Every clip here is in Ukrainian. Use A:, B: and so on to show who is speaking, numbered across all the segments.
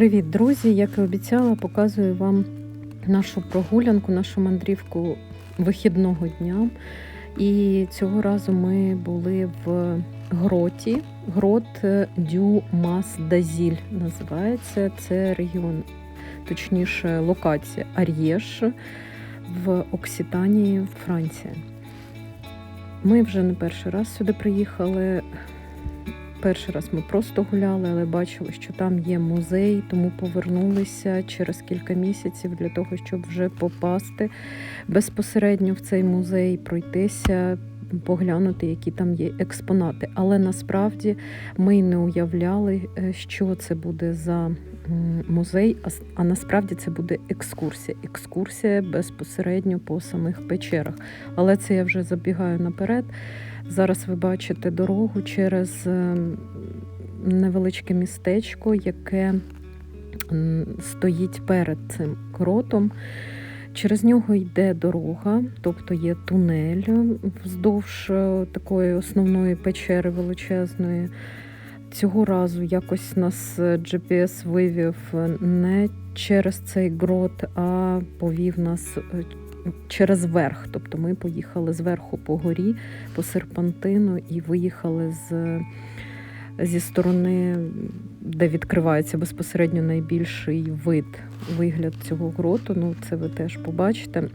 A: Привіт, друзі! Як і обіцяла, показую вам нашу прогулянку, нашу мандрівку вихідного дня. І цього разу ми були в гроті. Грот Дю Мас Дазіль називається. Це регіон, точніше, локація Ар'єш в Окситанії, Франція. Ми вже не перший раз сюди приїхали. Перший раз ми просто гуляли, але бачили, що там є музей, тому повернулися через кілька місяців для того, щоб вже попасти безпосередньо в цей музей, пройтися, поглянути, які там є експонати. Але насправді ми й не уявляли, е, що це буде за музей, а насправді це буде екскурсія. Екскурсія безпосередньо по самих печерах. Але це я вже забігаю наперед. Зараз ви бачите дорогу через е, невеличке містечко, яке стоїть перед цим кротом. Через нього йде дорога, тобто є тунель вздовж е, такої основної печери величезної. Цього разу якось нас е, GPS вивів не через цей грот, а повів нас е, через верх. Тобто ми поїхали зверху по горі, по серпантину і виїхали з, зі сторони, де відкривається безпосередньо найбільший вид, вигляд цього гроту. Ну, це ви теж побачите.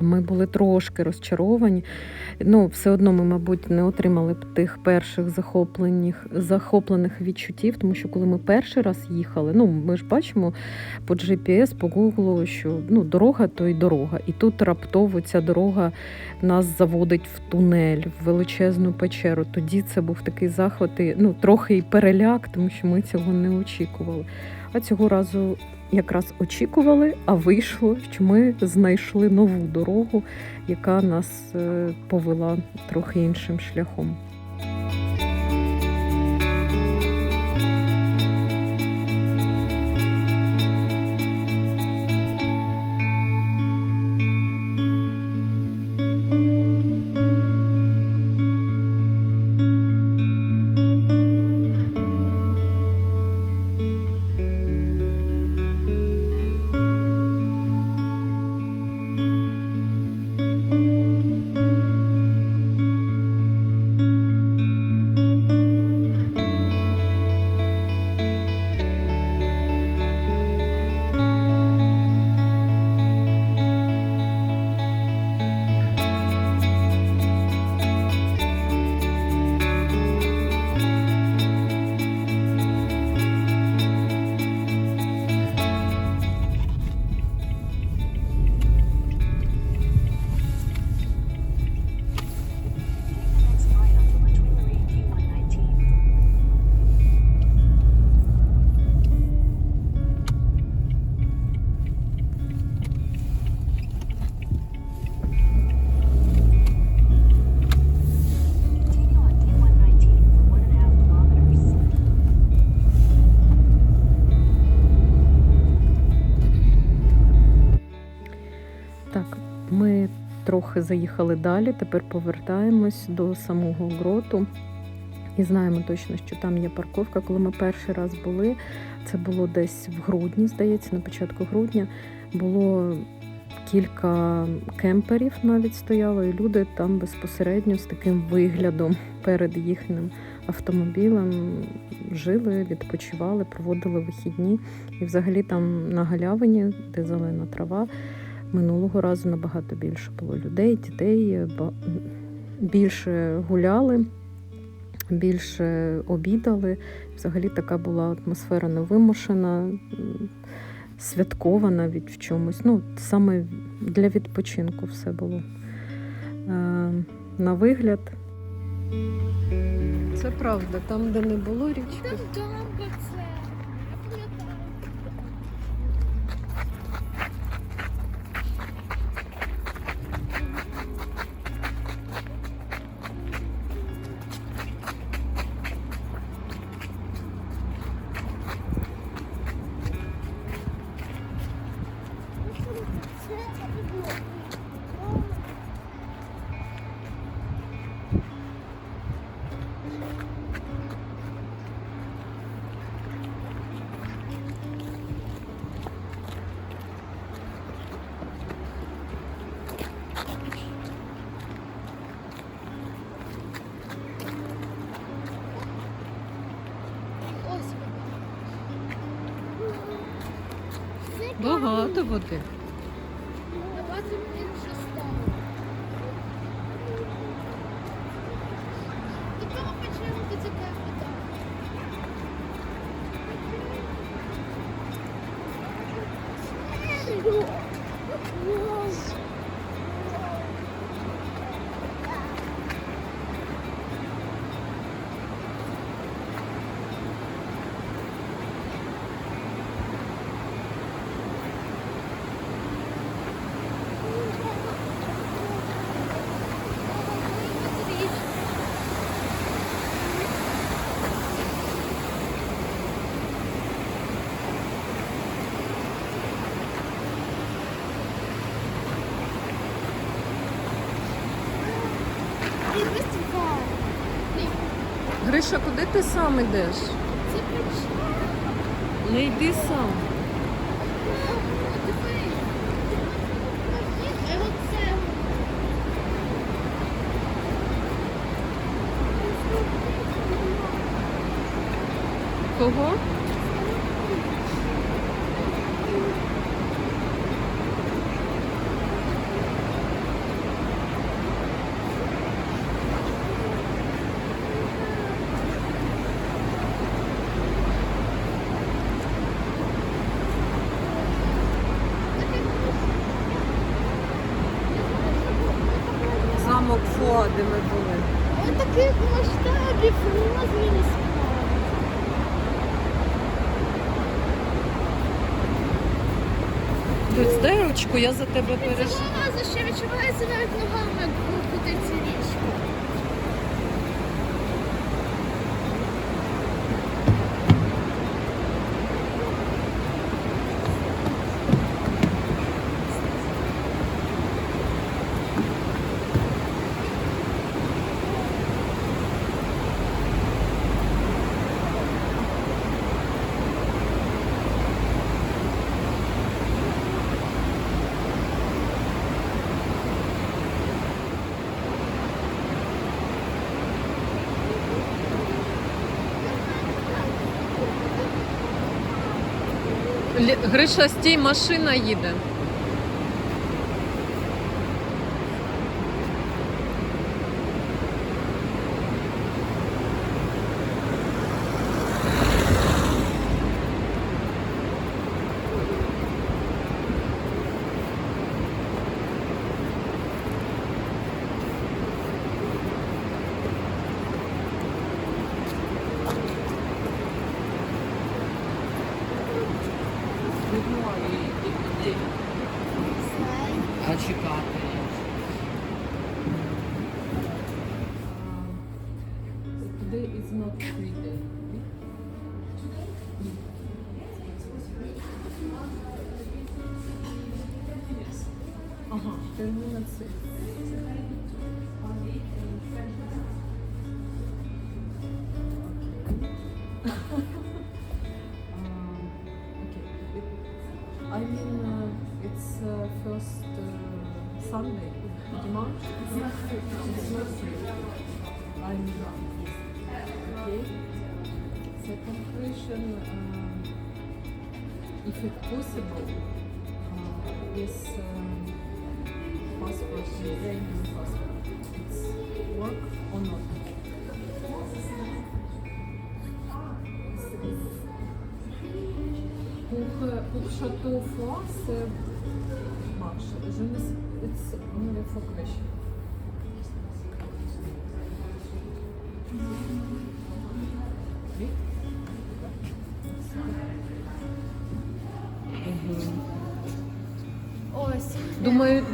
A: Ми були трошки розчаровані. Ну, все одно ми, мабуть, не отримали б тих перших захоплених, захоплених відчуттів, тому що коли ми перший раз їхали, ну ми ж бачимо по GPS, по Google, що ну, дорога то й дорога. І тут раптово ця дорога нас заводить в тунель, в величезну печеру. Тоді це був такий захват, і, ну, трохи і переляк, тому що ми цього не очікували. А цього разу якраз очікували, а вийшло, що ми знайшли нову дорогу, яка нас е, повела трохи іншим шляхом. Трохи заїхали далі, тепер повертаємось до самого гроту. І знаємо точно, що там є парковка. Коли ми перший раз були, це було десь в грудні, здається, на початку грудня. Було кілька кемперів навіть стояло, і люди там безпосередньо з таким виглядом перед їхнім автомобілем жили, відпочивали, проводили вихідні. І взагалі там на галявині, де зелена трава, минулого разу набагато більше було людей, дітей, більше гуляли, більше обідали. Взагалі така була атмосфера невимушена, святкова навіть в чомусь. Ну, саме для відпочинку все було. Е, на вигляд. Це правда, там, де не було річки, Багато води. Гриша, куди ти сам йдеш?
B: Це.
A: Не йди сам. Кого? Замок Фуа, де ми були.
B: Ось таких масштабів розмірів справи.
A: Дай я за тебе переживаю.
B: Цього разу ще відчувається навіть ногами, як крутиться
A: Гриша, стій, машина їде. Ага, термінація. I mean, uh, it's uh, first uh, Sunday, Dimanche. It's not free. It's not free. I'm wrong. Okay. Second question, um, if it possible, uh, is um, passport, Ukrainian passport, it's work or not? Pour, euh, pour Château Fort, c'est marche. Je ne sais, it's only for question.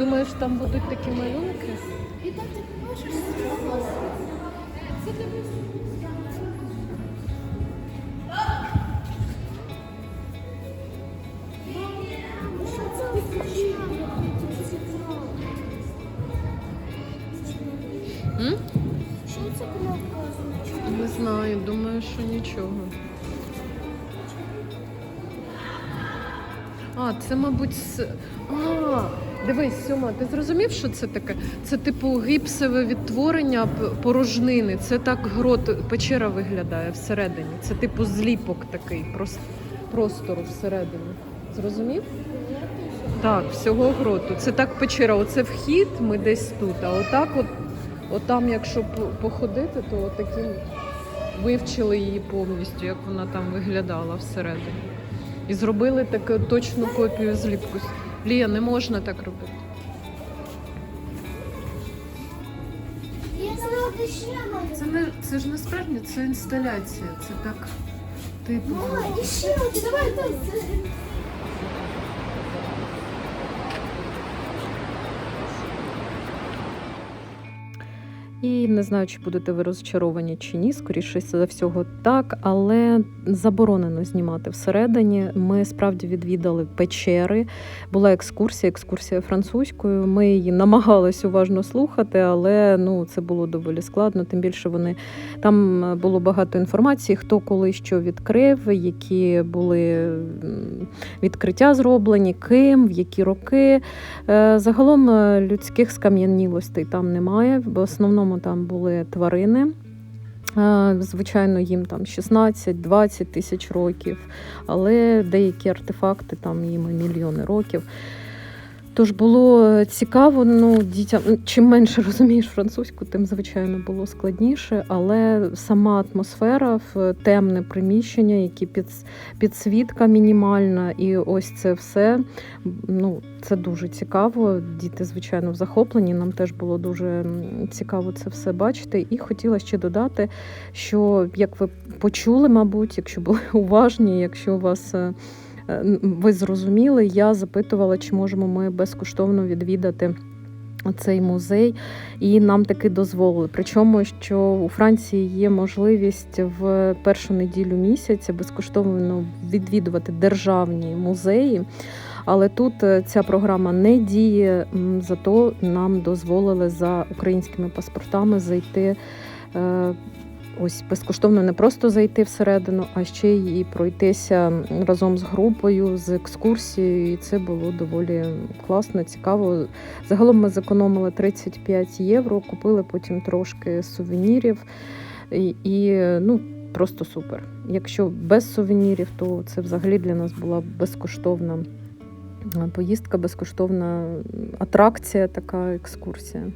A: Думаєш, там будуть такі малюнки?
B: І там ти можеш Це для.
A: М?
B: Що це кнопка означає?
A: Не знаю, думаю, що нічого. А, це, мабуть, с... А, дивись, Сьома, ти зрозумів, що це таке? Це типу гіпсове відтворення порожнини. Це так грот, печера виглядає всередині. Це типу зліпок такий, прос... простору всередині. Зрозумів? Так, всього гроту. Це так печера. Оце вхід, ми десь тут. А отак, от, отам, якщо походити, то отаким вивчили її повністю, як вона там виглядала всередині. І зробили таку точну копію зліпку. Лія, не можна так робити. Це не це ж не справді, це інсталяція. Це так типу.
B: Мама, ще давай. давай
A: І не знаю, чи будете ви розчаровані чи ні, скоріше за всього так, але заборонено знімати всередині. Ми справді відвідали печери. Була екскурсія, екскурсія французькою. Ми її намагались уважно слухати, але ну це було доволі складно. Тим більше вони там було багато інформації, хто коли що відкрив, які були відкриття зроблені, ким, в які роки. Е, Загалом е, людських скам'янілостей там немає. В основному там були тварини. Звичайно, їм там 16-20 тисяч років, але деякі артефакти там їм і мільйони років. Тож було цікаво, ну дітям чим менше розумієш французьку, тим звичайно було складніше. Але сама атмосфера в темне приміщення, які під, підсвітка мінімальна, і ось це все. Ну це дуже цікаво. Діти, звичайно, в захопленні. Нам теж було дуже цікаво це все бачити. І хотіла ще додати, що як ви почули, мабуть, якщо були уважні, якщо у вас. Е, е, Ви зрозуміли, я запитувала, чи можемо ми безкоштовно відвідати цей музей, і нам таки дозволили. Причому, що у Франції є можливість в першу неділю місяця безкоштовно відвідувати державні музеї. Але тут е, ця програма не діє, зато нам дозволили за українськими паспортами зайти. Ось безкоштовно не просто зайти всередину, а ще й пройтися разом з групою, з екскурсією. І це було доволі класно, цікаво. Загалом ми зекономили 35 євро, купили потім трошки сувенірів. І, і ну, просто супер. Якщо без сувенірів, то це взагалі для нас була безкоштовна е, поїздка, безкоштовна атракція, така екскурсія.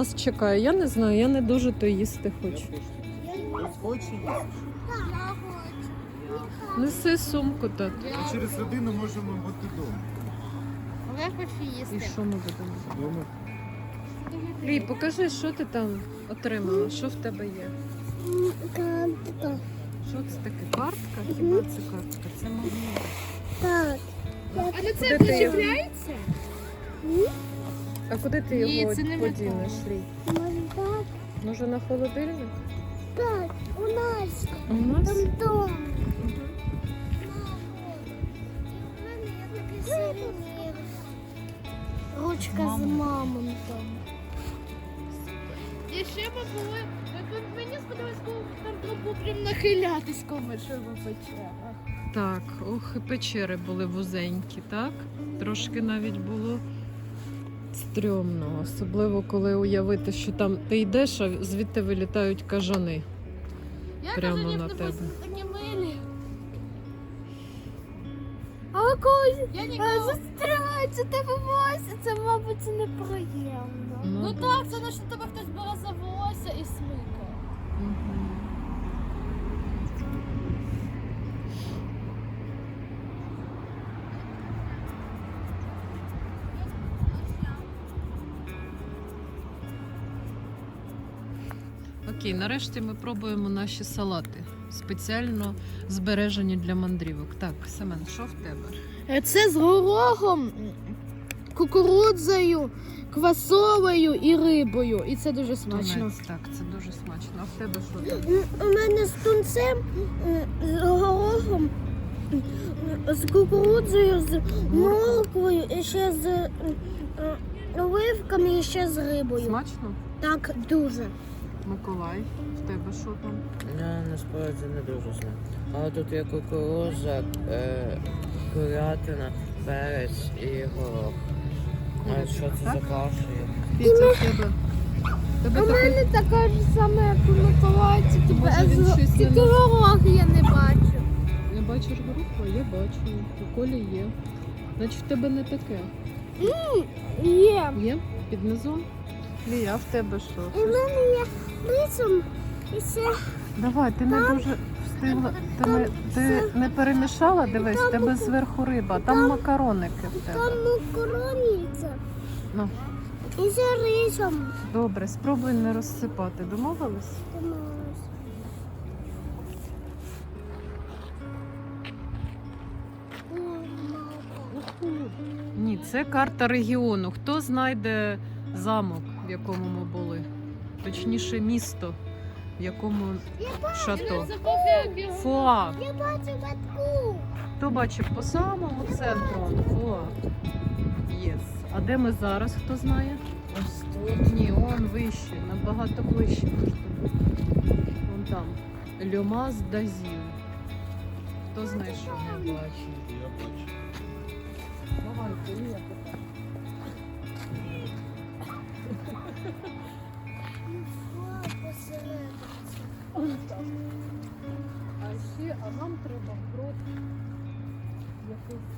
A: Нас чекає. Я не знаю, я не дуже то їсти хочу. Неси сумку так.
C: Через годину можемо бути вдома.
B: Я хочу
A: І що ми будемо?
C: Вдома?
A: Лій, покажи, що ти там отримала, що в тебе є. Картка. Що це таке? Картка? Хіба це картка? Це магніт.
B: Так. А це причіпляється?
A: А куди ти
B: Ні,
A: його
B: це не
A: подінеш, Лій?
B: Так,
A: Може на холодильник?
B: так, у нас.
A: У нас?
B: дом. Ручка з мамонтом. І ще ми були. Мені сподобалось, коли там прям нахилятись комишову печера.
A: Так, ох, і печери були вузенькі, так? Трошки навіть було стрьомно, особливо коли уявити, що там ти йдеш, а звідти вилітають кажани.
B: Я
A: Прямо
B: кажу,
A: на тебе.
B: милі. А коли застрягається тебе волосся, це, мабуть, неприємно.
A: Ну,
B: Ну, так, це наче тебе хтось бере за волосся і смикає.
A: Мгм. Нарешті ми пробуємо наші салати. Спеціально збережені для мандрівок. Так, Семен, що в тебе?
B: Це з горохом, кукурудзою, квасовою і рибою. І це дуже смачно.
A: Тунець, так, це дуже смачно. А в тебе що?
B: У мене з тунцем, з горохом, з кукурудзою, з морквою, і ще з оливками і ще з рибою.
A: Смачно?
B: Так, дуже.
A: Миколай, в тебе що там?
D: Я насправді не дуже знаю. Але тут є кукуруза, е, курятина, перець і горох. А що це за каша? є?
A: Піця в тебе. Тебе
B: У
A: така
B: мене така ж сама, як у Миколая, тільки
A: Може, він
B: без
A: щось не
B: тільки горох я не бачу.
A: Не бачиш групу? Я бачу. У Колі є. Значить, в тебе не таке.
B: Є.
A: Є? Під низом? Лі, а в тебе що?
B: В мене є рисом і ще
A: Давай, ти не дуже встигла. Ти не, ти не перемішала? Дивись, в тебе зверху риба, там макароники в тебе.
B: там макароніця.
A: Ну.
B: І ще рисом.
A: Добре, спробуй не розсипати. Домовились?
B: Домовилась.
A: Ні, це карта регіону. Хто знайде замок, в якому ми були? Точніше, місто, в якому шато. Фуа.
B: Я бачу батку.
A: Хто бачив по самому центру? Фуа. Єс. А де ми зараз? Хто знає?
D: Ось тут.
A: Ні, он вище, набагато ближче. Вон там. Льомаз Дазів. Хто знайшов?
D: Не бачу.
C: Я бачу.
A: Давай, Кирія, питай. А ще, а нам треба брод якийсь.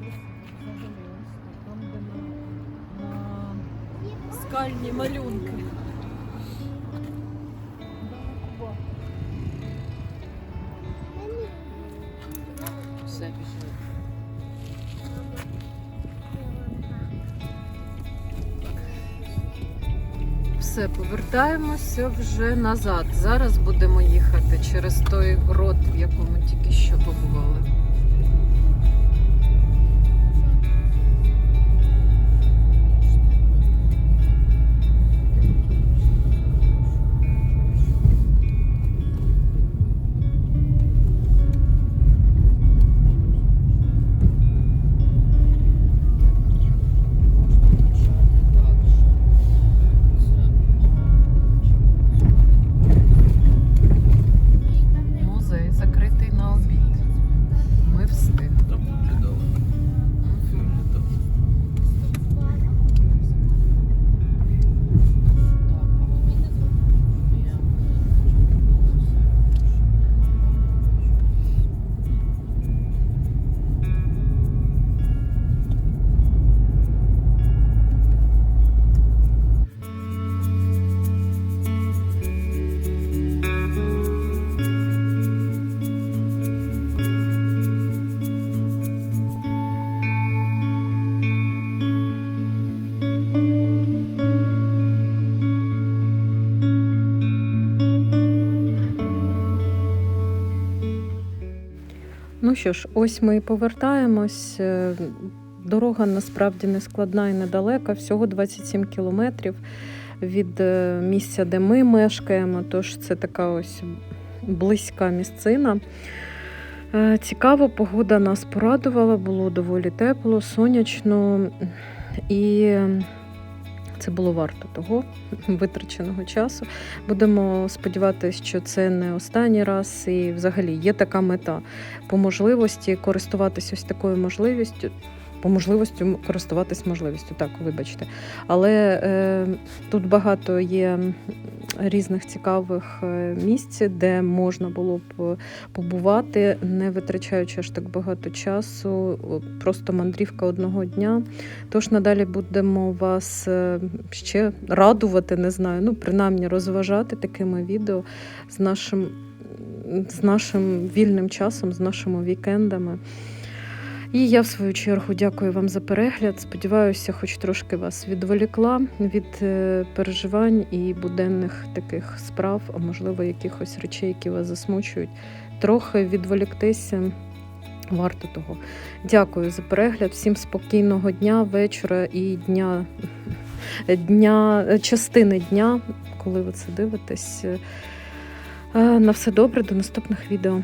A: десь взагалі ось тут, Там, де на, на скальні малюнки.
D: Все пішли.
A: Все, повертаємося вже назад. Зараз будемо їхати через той грот, в якому тільки що побували. Ну що ж, ось ми і повертаємось. Е, Дорога насправді не складна і недалека, всього 27 кілометрів від е, місця, де ми мешкаємо. Тож це така ось близька місцина. Е, Цікаво, погода нас порадувала, було доволі тепло, сонячно, і це було варто того витраченого часу. Будемо сподіватися, що це не останній раз, і взагалі є така мета по можливості користуватися ось такою можливістю. По можливості користуватись можливістю, так, вибачте. Але е, тут багато є різних цікавих е, місць, де можна було б побувати, не витрачаючи аж так багато часу, просто мандрівка одного дня. Тож надалі будемо вас е, ще радувати, не знаю, ну принаймні розважати такими відео з нашим, з нашим вільним часом, з нашими вікендами. І я, в свою чергу, дякую вам за перегляд. Сподіваюся, хоч трошки вас відволікла від е, переживань і буденних таких справ, а можливо, якихось речей, які вас засмучують. Трохи відволіктися Варто того. Дякую за перегляд. Всім спокійного дня, вечора і дня, дня частини дня, коли ви це дивитесь. Е, На все добре, до наступних відео.